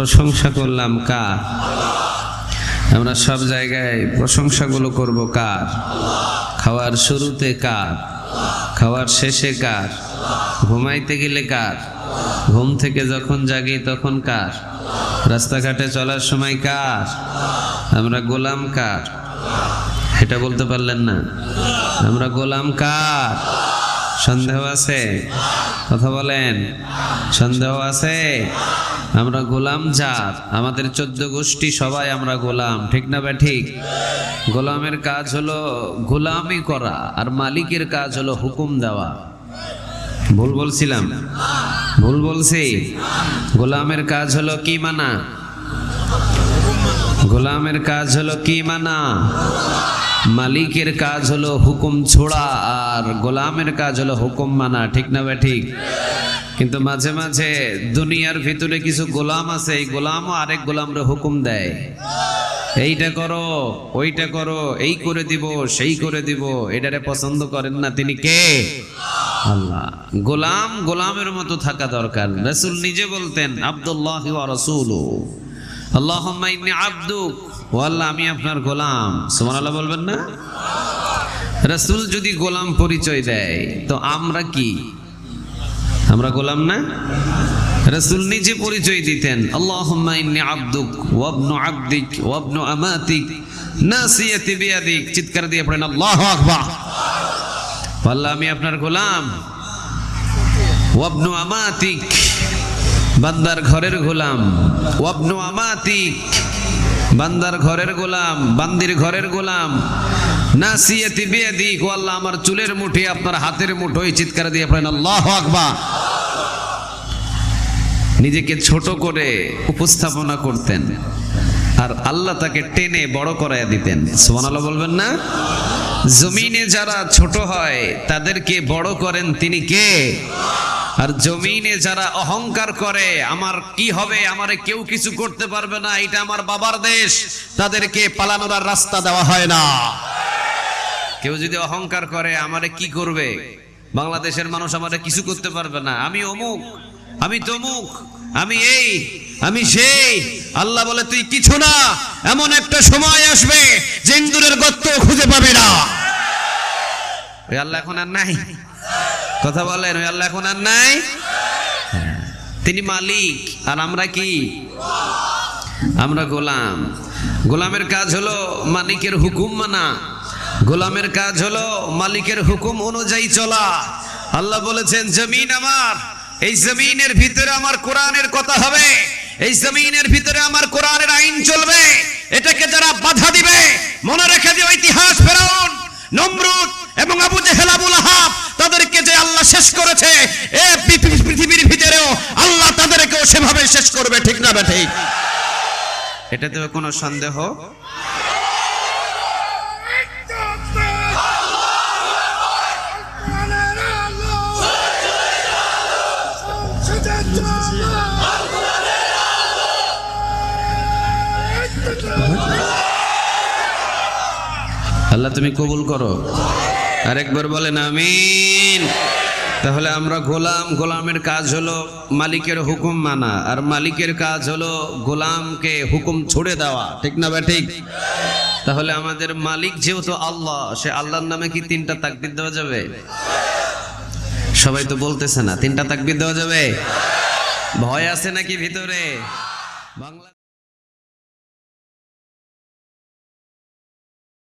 প্রশংসা করলাম কার? আমরা সব জায়গায় প্রশংসাগুলো করব কার? খাওয়ার শুরুতে কার? খাওয়ার শেষে কার? ঘুমাইতে গেলে কার? ঘুম থেকে যখন জাগি তখন কার? রাস্তাঘাটে চলার সময় কার? আমরা গোলাম কার? এটা বলতে পারলেন না? আমরা গোলাম কার? সন্দেহ আছে? কথা বলেন। সন্দেহ আছে? আমরা গোলাম যার আমাদের চোদ্দ গোষ্ঠী সবাই আমরা গোলাম, ঠিক না বে ঠিক? গোলামের কাজ হলো গোলামি করা, আর মালিকের কাজ হলো হুকুম দেওয়া। ভুল বলছিলাম। ভুল বলছি। গোলামের কাজ হলো কি মানা? গোলামের কাজ হলো কি মানা? মালিকের কাজ হলো হুকুম ছোড়া আর গোলামের কাজ হলো হুকুম মানা, ঠিক না বে ঠিক। কিন্তু মাঝে মাঝে দুনিয়ার ভিতরে কিছু গোলাম আছে, এই গোলামও আরেক গোলামরে হুকুম দেয়। এইটা করো, ওইটা করো, এই করে দিব, সেই করে দিব, এটারে পছন্দ করেন না তিনি কে? আল্লাহ। গোলাম গোলামের মতো থাকা দরকার। রাসূল নিজে বলতেন, আব্দুল্লাহ রাসূলু। ইন্নী আবদুক। ও আল্লাহ, আমি আপনার গোলাম। সুবহানাল্লাহ বলবেন না? রাসূল যদি গোলাম পরিচয় দেয়, তো আমরা কি? আমরা গোলাম না? রাসূল নিজে পরিচয় দিতেন ইন্নী আবদুক আবদিক বিয়াদিক। চিৎকার দিয়ে আল্লাহু আল্লাহ, আমি আপনার গোলাম। আমাতিক, বান্দার ঘরের গোলাম। ওয়াবনু আমাতিক বান্দার ঘরের গোলাম, বান্দির ঘরের গোলাম। নাসিয়াতি বিয়াদিক ও আল্লাহ আমার চুলের মুঠি, আপনার হাতের মুঠোয় চিৎকার দিয়ে পড়েন, আল্লাহু আকবার। নিজেকে ছোট করে উপস্থাপনা করতেন আর আল্লাহ তাকে টেনে বড় করাইয়া দিতেন। সুবহানাল্লাহ বলবেন না? জমিনে যারা ছোট হয়, তাদেরকে বড় করেন তিনি কে? আর জমিনে যারা অহংকার করে, আমার কি হবে? আমারে কেউ কিছু করতে পারবে না। এটা আমার বাবার দেশ। তাদেরকে পালানোর রাস্তা দেওয়া হয় না। কেউ যদি অহংকার করে, আমারে কি করবে? বাংলাদেশের মানুষ আমারে কিছু করতে পারবে না। আমি অমুক, আমি তমুক, আমি এই, আমি সেই। আল্লাহ বলে, তুই কিছু না, এমন একটা সময় আসবে যে ইন্দুরের গর্ত খুঁজে পাবে না। আল্লাহ এখন আর নাই। কথা বলেন, ওই আল্লাহ এখন আর নাই? তিনি মালিক, আর আমরা কি? আমরা গোলাম। গোলামের কাজ হলো মালিকের হুকুম মানা। গোলামের কাজ হলো মালিকের হুকুম অনুযায়ী চলা। আল্লাহ বলেছেন, জমিন আমার, এই জমিনের ভিতরে আমার কোরআনের কথা হবে। এই জমিনের ভিতরে আমার কোরআনের আইন চলবে। এটাকে যারা বাধা দিবে, মনে রেখে যে ইতিহাস ফেরাউন, নমরুদ এবং আবু জেহেল, আবুল আহাব আল্লাহ শেষ করেছে। এ পৃথিবী- পৃথিবীর ভিতরেও আল্লাহ তাদেরকেও সেভাবে শেষ করবে, ঠিক না বে ঠিক? এটাতে কোনো সন্দেহ? আল্লাহ তুমি কবুল করো। আরেকবার বলেন, আমিন। তাহলে আমরা গোলাম, গোলামের কাজ হলো মালিকের হুকুম মানা, আর মালিকের কাজ হলো গোলামকে হুকুম ছুড়ে দেওয়া, ঠিক না বা ঠিক? তাহলে আমাদের মালিক যেহেতু আল্লাহ, সে আল্লাহর নামে কি তিনটা তাকবির দেওয়া যাবে? সবাই তো বলতেছে না, তিনটা তাকবির দেওয়া যাবে? ভয় আছে নাকি ভিতরে? বাংলা